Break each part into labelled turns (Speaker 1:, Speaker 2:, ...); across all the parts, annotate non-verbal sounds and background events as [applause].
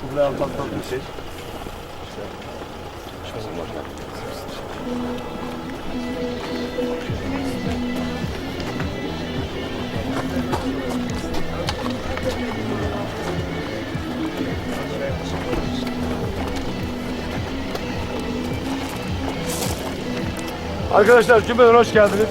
Speaker 1: Kubilay Altan'dan bir şey. Arkadaşlar cümleden hoş geldiniz.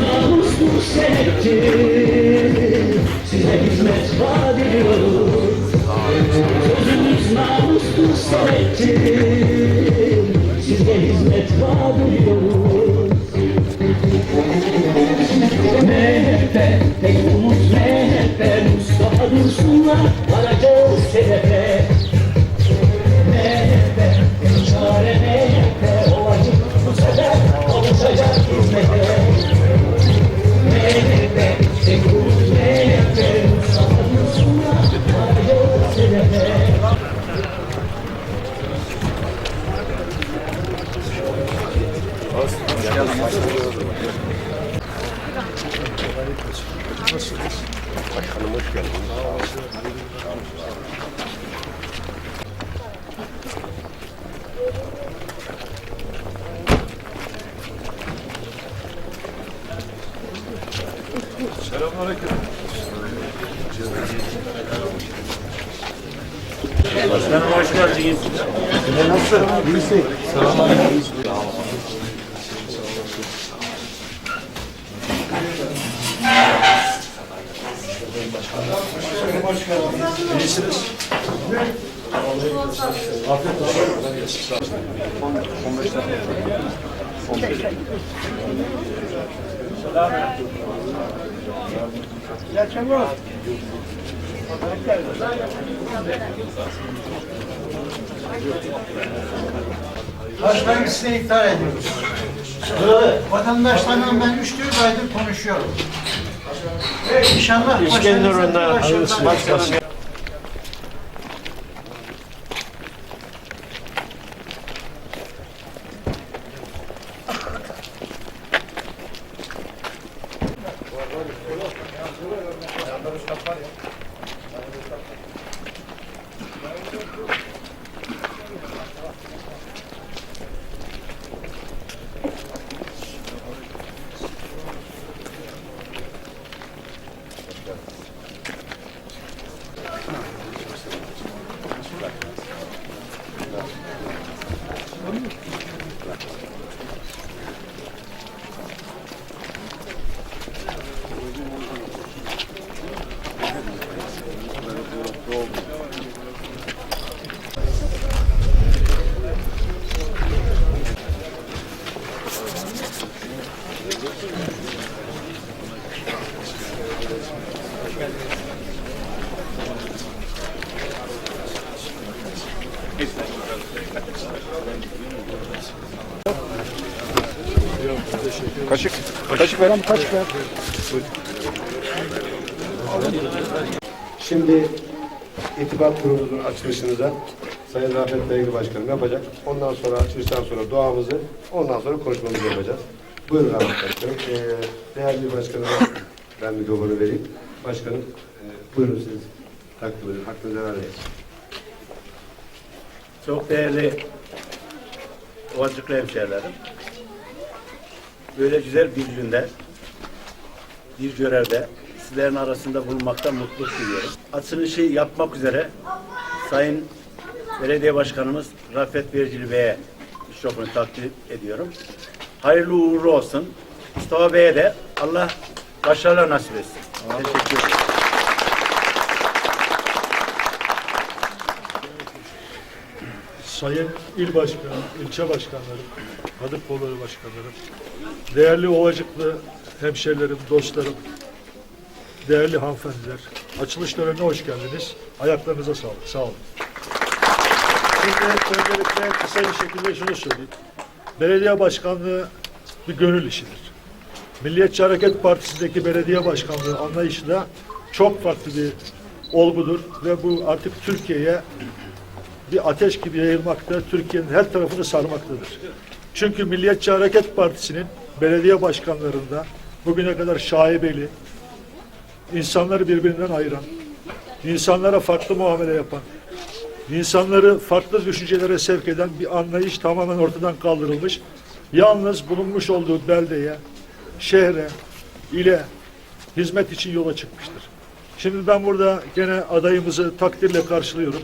Speaker 2: namuslu senettir
Speaker 1: Başkanım hoş geldiniz. Selamünaleyküm.
Speaker 3: Başkanım hoş geldiniz.
Speaker 1: Nasılsın? İyisin. Selamünaleyküm. İyisiniz. Afiyet olsun. 15 dakika. 15 dakika.
Speaker 4: Başlangıçını iptal ediyoruz. Vatandaşlarla ben 3-4 aydır konuşuyorum. İnşallah.
Speaker 3: İskenderun'da
Speaker 4: başarılı
Speaker 3: başkanım
Speaker 1: Kaşık. Kaşık ver. Kaşık ver. Şimdi İtibat Kurumu'nun açılışını da Sayın Rafet Beygir Başkanım yapacak. Ondan sonra açılıştan sonra duamızı, ondan sonra konuşmamızı yapacağız. Buyurun Rafet Başkanım. Ee, değerli başkanıma ben mikrofonu vereyim. Başkanım, e, buyurun siz takdim edin. Hakkınızı helal edin.
Speaker 3: Çok değerli Ovacıklı hemşehrilerim. Böyle güzel bir günde, bir görevde sizlerin arasında bulunmaktan mutluluk duyuyorum. Açılışı yapmak üzere Sayın Belediye Başkanımız Rafet Vercili Bey'e mikrofonu takdim ediyorum. Hayırlı uğurlu olsun. Mustafa Bey'e de Allah başarılar nasip etsin. Teşekkür ederim.
Speaker 5: Sayın İl Başkanı, ilçe başkanlarım, Kadık Kolları başkanlarım, değerli Ovacıklı hemşerilerim, dostlarım, değerli hanımefendiler, açılış törenine hoş geldiniz. Ayaklarınıza sağlık. Sağ olun. Şimdi öncelikle kısa bir şekilde şunu söyleyeyim. Belediye başkanlığı bir gönül işidir. Milliyetçi Hareket Partisi'ndeki belediye başkanlığı anlayışı da çok farklı bir olgudur ve bu artık Türkiye'ye bir ateş gibi yayılmakta, Türkiye'nin her tarafını sarmaktadır. Çünkü Milliyetçi Hareket Partisi'nin belediye başkanlarında bugüne kadar şaibeli, insanları birbirinden ayıran, insanlara farklı muamele yapan, insanları farklı düşüncelere sevk eden bir anlayış tamamen ortadan kaldırılmış. Yalnız bulunmuş olduğu beldeye, şehre, ile hizmet için yola çıkmıştır. Şimdi ben burada gene adayımızı takdirle karşılıyorum.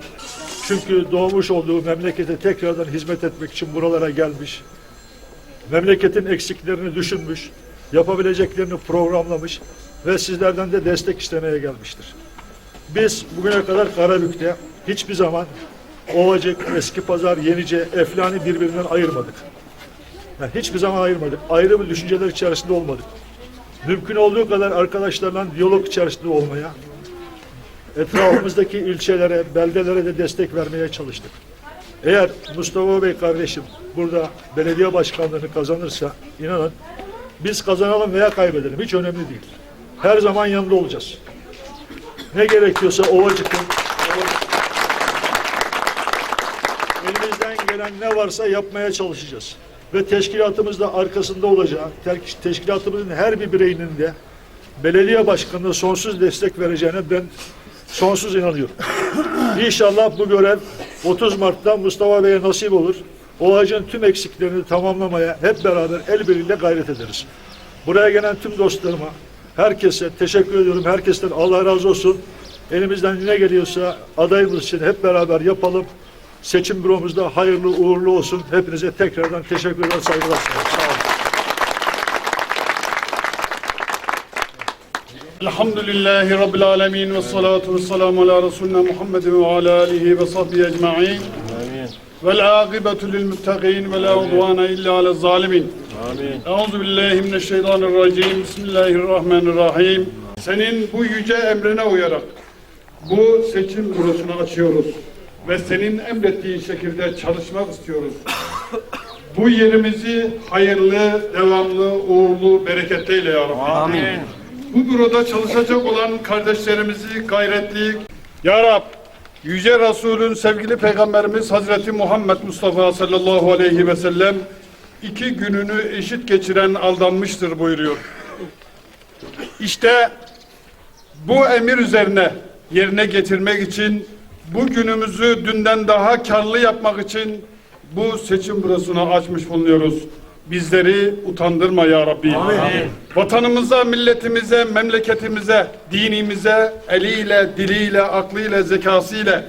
Speaker 5: Çünkü doğmuş olduğu memlekete tekrardan hizmet etmek için buralara gelmiş. Memleketin eksiklerini düşünmüş, yapabileceklerini programlamış ve sizlerden de destek istemeye gelmiştir. Biz bugüne kadar Karabük'te hiçbir zaman Ovacık, Eski Pazar, Yenice, Eflani birbirinden ayırmadık. Yani hiçbir zaman ayırmadık. Ayrı bir düşünceler içerisinde olmadık. Mümkün olduğu kadar arkadaşlarla diyalog içerisinde olmaya, etrafımızdaki ilçelere, beldelere de destek vermeye çalıştık. Eğer Mustafa Bey kardeşim burada belediye başkanlığını kazanırsa inanın biz kazanalım veya kaybedelim hiç önemli değil. Her zaman yanında olacağız. Ne gerekiyorsa Ovacık'ın elimizden gelen ne varsa yapmaya çalışacağız. Ve teşkilatımız da arkasında olacağı, teşkilatımızın her bir bireyinin de belediye başkanına sonsuz destek vereceğine ben sonsuz inanıyorum. [laughs] İnşallah bu görev 30 Mart'ta Mustafa Bey'e nasip olur. O ağacın tüm eksiklerini tamamlamaya hep beraber el birliğiyle gayret ederiz. Buraya gelen tüm dostlarıma, herkese teşekkür ediyorum. Herkesten Allah razı olsun. Elimizden ne geliyorsa adayımız için hep beraber yapalım. Seçim büromuzda hayırlı uğurlu olsun. Hepinize tekrardan teşekkür ederim. Saygılar sunuyorum. Sağ olun.
Speaker 6: Elhamdülillahi Rabbil alemin ve salatu ve selamu ala Resulina Muhammedin ve ala alihi ve sahbihi ecma'in. Vel âgıbetu lil muttaqin ve la udvana illa ala zalimin. Amin. Euzu billahi mineşşeytanirracim. Bismillahirrahmanirrahim. Senin bu yüce emrine uyarak bu seçim bürosunu açıyoruz ve senin emrettiğin şekilde çalışmak istiyoruz. Bu yerimizi hayırlı, devamlı, uğurlu, bereketli eyle ya Rabbi. Amin. Bu büroda çalışacak olan kardeşlerimizi gayretli, Ya Rab, Yüce Resulün sevgili Peygamberimiz Hazreti Muhammed Mustafa sallallahu aleyhi ve sellem iki gününü eşit geçiren aldanmıştır buyuruyor. İşte bu emir üzerine yerine getirmek için bu günümüzü dünden daha karlı yapmak için bu seçim bürosunu açmış bulunuyoruz. Bizleri utandırma ya Rabbi. Vatanımıza, milletimize, memleketimize, dinimize eliyle, diliyle, aklıyla, zekasıyla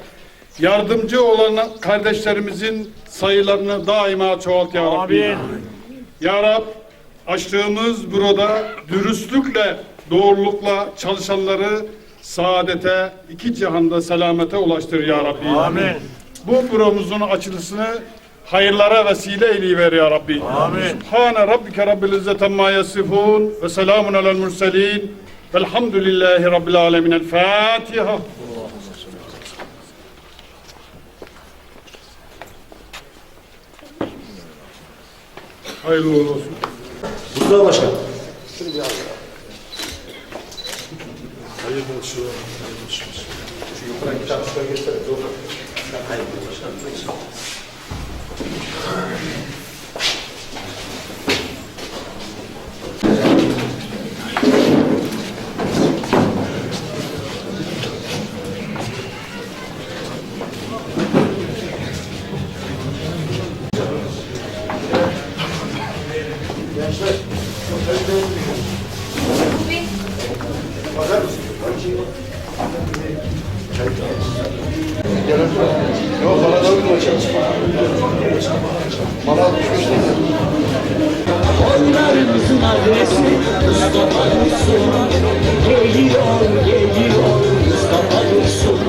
Speaker 6: yardımcı olan kardeşlerimizin sayılarını daima çoğalt ya Rabbi. Ya Rab, açtığımız büroda dürüstlükle, doğrulukla çalışanları saadete, iki cihanda selamete ulaştır ya Rabbi. Amin. Bu büromuzun açılışını hayırlara vesile eyleyiver ya Rabbi. Amin. Subhane Rabbike Rabbil İzzet amma yasifun ve selamun alel murselin velhamdülillahi Rabbil alemin. El Fatiha. Hayırlı uğurlu olsun.
Speaker 1: Mustafa Başkan.
Speaker 5: Hayırlı olsun. Hayırlı olsun.
Speaker 1: Yok bana da uygun hocam. Bana
Speaker 2: Onlarımızın adresi Mustafa Dursun Geliyor geliyor. Mustafa Dursun